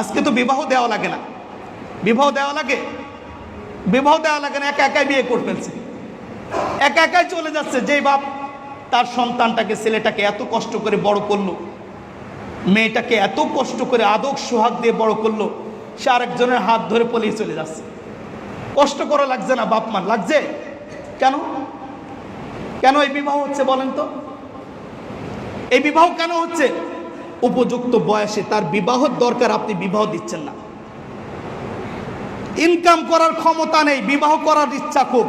আজকে তো বিবাহ দেওয়া লাগে না। বিবাহ দেওয়া লাগে? বিবাহ দেওয়া লাগে না, একা একাই বিয়ে করে ফেলছে। একা একাই চলে যাচ্ছে। যেই বাপ তার সন্তানটাকে, ছেলেটাকে এত কষ্ট করে বড় করল, মেয়েটাকে এত কষ্ট করে আদক সোহাগ দিয়ে বড় করল, সে আরেকজনের হাত ধরে পলিয়ে চলে যাচ্ছে। কষ্ট করা লাগছে না বাপ মার, লাগছে? কেন? কেন এই বিবাহ হচ্ছে বলেন তো? এই বিবাহ কেন হচ্ছে? উপযুক্ত বয়সে তার বিবাহর দরকার আপনি বিবাহ দিচ্ছেন না। ইনকাম করার ক্ষমতা নেই, বিবাহ করার ইচ্ছা খুব।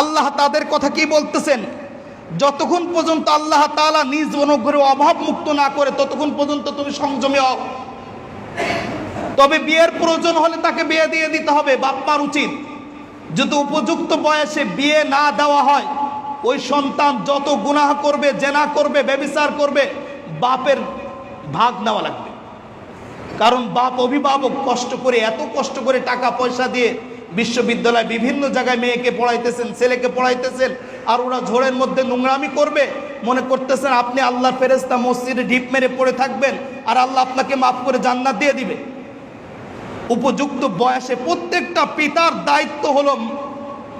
আল্লাহ তাদের কথা কি বলতেছেন? যতক্ষণ পর্যন্ত আল্লাহ তাআলা নিজ অনুগ্রহে অভাব মুক্ত না করে, ততক্ষণ পর্যন্ত তুমি সংযমে তবে বিয়ের প্রয়োজন হলে তাকে বিয়ে দিয়ে দিতে হবে বাপ্পার উচিত। যদি উপযুক্ত বয়সে বিয়ে না দেওয়া হয়, ওই সন্তান যত গুনাহ করবে, জেনা করবে, ব্যবিচার করবে, বাপের ভাগ নেওয়া লাগবে। কারণ বাপ অভিভাবক কষ্ট করে, এত কষ্ট করে টাকা পয়সা দিয়ে বিশ্ববিদ্যালয় বিভিন্ন জায়গায় মেয়েকে পড়াইতেছেন, ছেলেকে পড়াইতেছেন, আর ওরা ঝোড়ের মধ্যে নোংরামি করবে। মনে করতেছেন, আপনি আল্লাহ ফেরেস্তা মসজিদে ঢিপ মেরে পড়ে থাকবেন, আর আল্লাহ আপনাকে মাফ করে জান্নাত দিয়ে দিবে। উপযুক্ত বয়সে প্রত্যেকটা পিতার দায়িত্ব হলো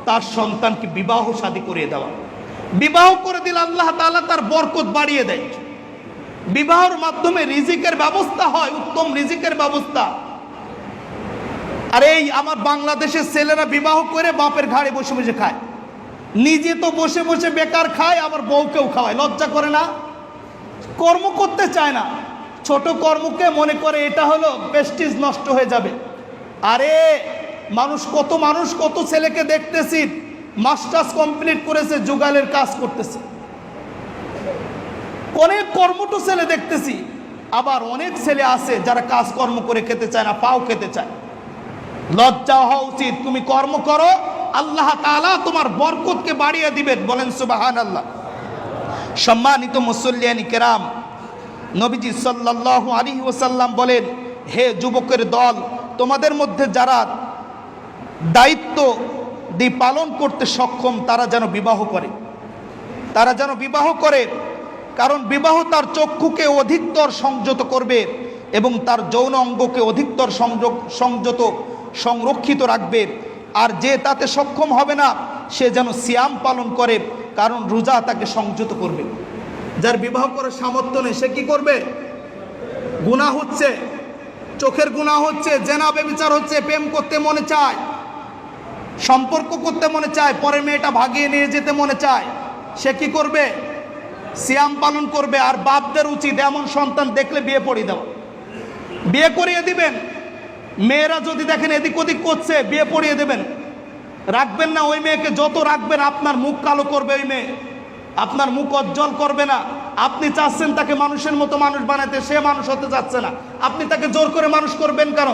তার সন্তানকে বিবাহ শাদী করিয়ে দেওয়া। বিবাহ করে দিলে আল্লাহ তাআলা তার বরকত বাড়িয়ে দেয়। বিবাহর মাধ্যমে রিজিকের ব্যবস্থা হয়, উত্তম রিজিকের ব্যবস্থা। আর এই আমার বাংলাদেশের ছেলেরা বিবাহ করে বাপের ঘাড়ে বসে বসে খায়। নিজে তো বসে বসে বেকার খায়, আবার বউকেও খাওয়ায়। লজ্জা করে না? কর্ম করতে চায় না। ছোট কর্মকে মনে করে এটা হলো প্রেস্টিজ নষ্ট হয়ে যাবে। আরে মানুষ কত মানুষ, কত ছেলেকে দেখতেছি মাস্টার্স কমপ্লিট করেছে, যুগালের কাজ করতেছে। অনেক কর্মটো ছেলে দেখতেছি। আবার অনেক ছেলে আছে যারা কাজকর্ম করে খেতে চায় না, পাও খেতে চায়। লজ্জা হওয়া উচিত। তুমি কর্ম করো, আল্লাহ তাআলা তোমার বরকতকে বাড়িয়ে দিবেন। বলেন সুবাহান আল্লাহ সম্মানিত মুসল্লিয়ানি কেরাম, নবীজি সাল্লাল্লাহু আলাইহি ওসাল্লাম বলেন, হে যুবকের দল, তোমাদের মধ্যে যারা দায়িত্ব দিয়ে পালন করতে সক্ষম, তারা যেন বিবাহ করে। তারা যেন বিবাহ করে কারণ বিবাহ তার চক্ষুকে অধিকতর সংযত করবে এবং তার যৌন অঙ্গকে অধিকতর সংযোগ, সংযত, সংরক্ষিত রাখবে। আর যে তাতে সক্ষম হবে না, সে যেন সিয়াম পালন করে, কারণ রোজা তাকে সংযত করবে। যার বিবাহ করার সামর্থ্য নেই, সে কী করবে? গুণা হচ্ছে, চোখের গুণা হচ্ছে, জেনা বেবিচার হচ্ছে, প্রেম করতে মনে চায়, সম্পর্ক করতে মনে চায় পরে মেয়েটা ভাগিয়ে নিয়ে যেতে মনে চায়, সে কি করবে? সিয়াম পালন করবে আর বাপদের উচিত এমন সন্তান দেখলে বিয়ে পড়িয়ে দেওয়া। বিয়ে করিয়ে দিবেন। মেয়েরা যদি দেখেন এদিক ওদিক করছে, বিয়ে পড়িয়ে দেবেন। রাখবেন না ওই মেয়েকে, যত রাখবেন আপনার মুখ কালো করবে ওই মেয়ে। আপনার মুখ উজ্জ্বল করবে না। আপনি চাচ্ছেন তাকে মানুষের মতো মানুষ বানাতে, সে মানুষ হতে চাচ্ছে না। আপনি তাকে জোর করে মানুষ করবেন কেন?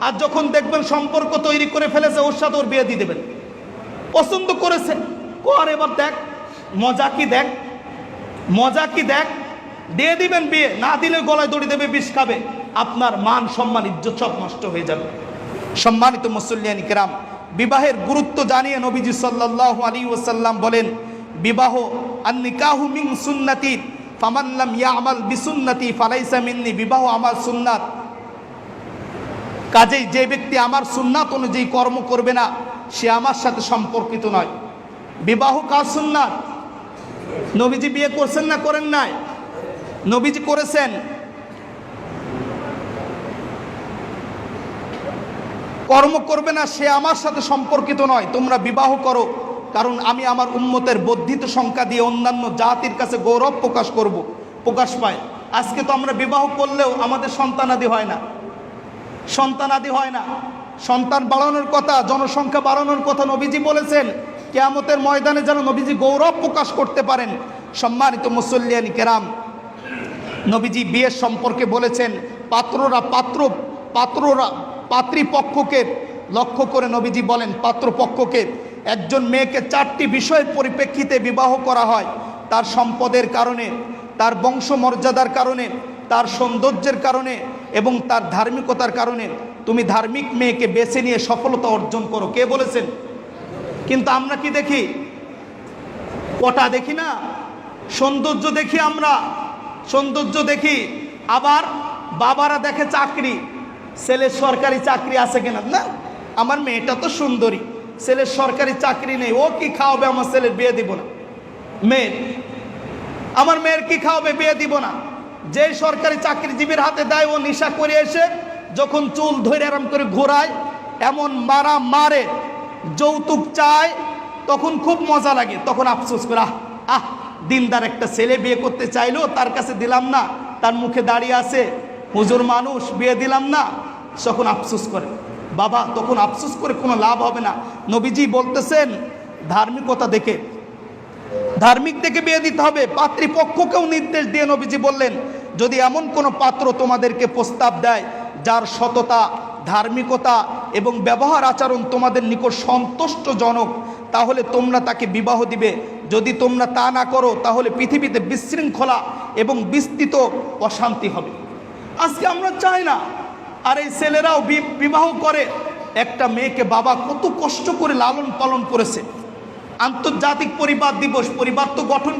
আর যখন দেখবেন সম্পর্ক তৈরি করে ফেলেছে, ওর সাথে ওর বিয়ে দিয়ে দেবেন। পছন্দ করেছে। কর এবার দেখ, মজা কি দেখ? মজা কি দেখ? দিয়ে দিবেন বিয়ে, না দিলে গলায় দড়ি দেবে, বিষ খাবে। আপনার মান, সম্মান, ইজ্জত সব নষ্ট হয়ে যাবে। সম্মানিত মুসল্লিয়ানি কেরাম, বিবাহের গুরুত্ব জানিয়ে নবীজি সাল্লাল্লাহু আলী ওসাল্লাম বলেন, বিবাহ আন্নিকাহু মিং সুন্নাতি ফামাল্লাম ইয়ামাল বিসুন্নতি ফালাইসা মিন্নি, বিবাহ আমার সুন্নাত। কাজেই যে ব্যক্তি আমার সুন্নাত অনুযায়ী কর্ম করবে না, সে আমার সাথে সম্পর্কিত নয়। বিবাহ কাজ সুন্নাত? নবীজি বিয়ে করছেন না, করেন নাই? নবীজি করেছেন। কর্ম করবে না, সে আমার সাথে সম্পর্কিত নয়, তোমরা বিবাহ করো। কারণ আমি আমার উন্মতের বর্ধিত সংখ্যা দিয়ে অন্যান্য জাতির কাছে গৌরব প্রকাশ করব, প্রকাশ পায়। আজকে তো আমরা বিবাহ করলেও আমাদের সন্তানাদি হয় না। সন্তানাদি হয় না। সন্তান বাড়ানোর কথা, জনসংখ্যা বাড়ানোর কথা নবীজি বলেছেন। কেয়ামতের ময়দানে যেন নবীজি গৌরব প্রকাশ করতে পারেন। সম্মানিত মুসল্লিয়ানি কেরাম, নবীজি বিয়ের সম্পর্কে বলেছেন, পাত্ররা পাত্র, পাত্ররা পাত্রীপক্ষকে লক্ষ্য করে নবীজি বলেন, পাত্রপক্ষকে একজন মেয়েকে চারটি বিষয়ের পরিপ্রেক্ষিতে বিবাহ করা হয়। তার সম্পদের কারণে, তার বংশমর্যাদার কারণে, তার সৌন্দর্যের কারণে এবং তার ধার্মিকতার কারণে। তুমি ধার্মিক মেয়েকে বেছে নিয়ে সফলতা অর্জন করো। কে বলেছেন? কিন্তু আমরা কি দেখি? কটা দেখি না? সৌন্দর্য দেখি আমরা। সৌন্দর্য দেখি। আবার বাবারা দেখে চাকরি। ছেলের সরকারি চাকরি আছে কিনা? না? আমার মেয়েটা তো সুন্দরী। ছেলের সরকারি চাকরি নেই। ও কি খাওয়াবে? আমার ছেলের বিয়ে দিব না। মেয়ের। আমার মেয়ের কি খাওয়াবে? বিয়ে দিব না। যে সরকারি চাকরিজীবীর হাতে দেয়, ও নিশা করে এসে যখন চুল ধরে আরাম করে ঘোরায়, এমন মারা মারে। যৌতুক চায়, তখন খুব মজা লাগে। তখন আফসোস করে, আহ আহ, দিনদার একটা ছেলে বিয়ে করতে চাইলো, তার কাছে দিলাম না, তার মুখে দাঁড়িয়ে আছে, হুজুর মানুষ, বিয়ে দিলাম না। তখন আফসোস করে, বাবা, তখন আফসোস করে কোনো লাভ হবে না। নবীজি বলতেছেন, ধার্মিকতা দেখে, ধার্মিক থেকে বিয়ে দিতে হবে। পাত্রীপক্ষকেও নির্দেশ দিয়ে নবীজি বললেন, যদি এমন কোনো পাত্র তোমাদেরকে প্রস্তাব দেয়, যার সততা ধার্মিকতা এবং ব্যবহার আচরণ তোমাদের নিকট সন্তুষ্টজনক, তাহলে তোমরা তাকে বিবাহ দিবে। যদি তোমরা তা না করো, তাহলে পৃথিবীতে বিশৃঙ্খলা এবং বিস্তৃত অশান্তি হবে। আজকে আমরা চাই না, আর এই ছেলেরাও বিবাহ করে। একটা মেয়েকে বাবা কত কষ্ট করে লালন পালন করেছে। আন্তর্জাতিক পরিবার দিবস, পরিবার তো গঠন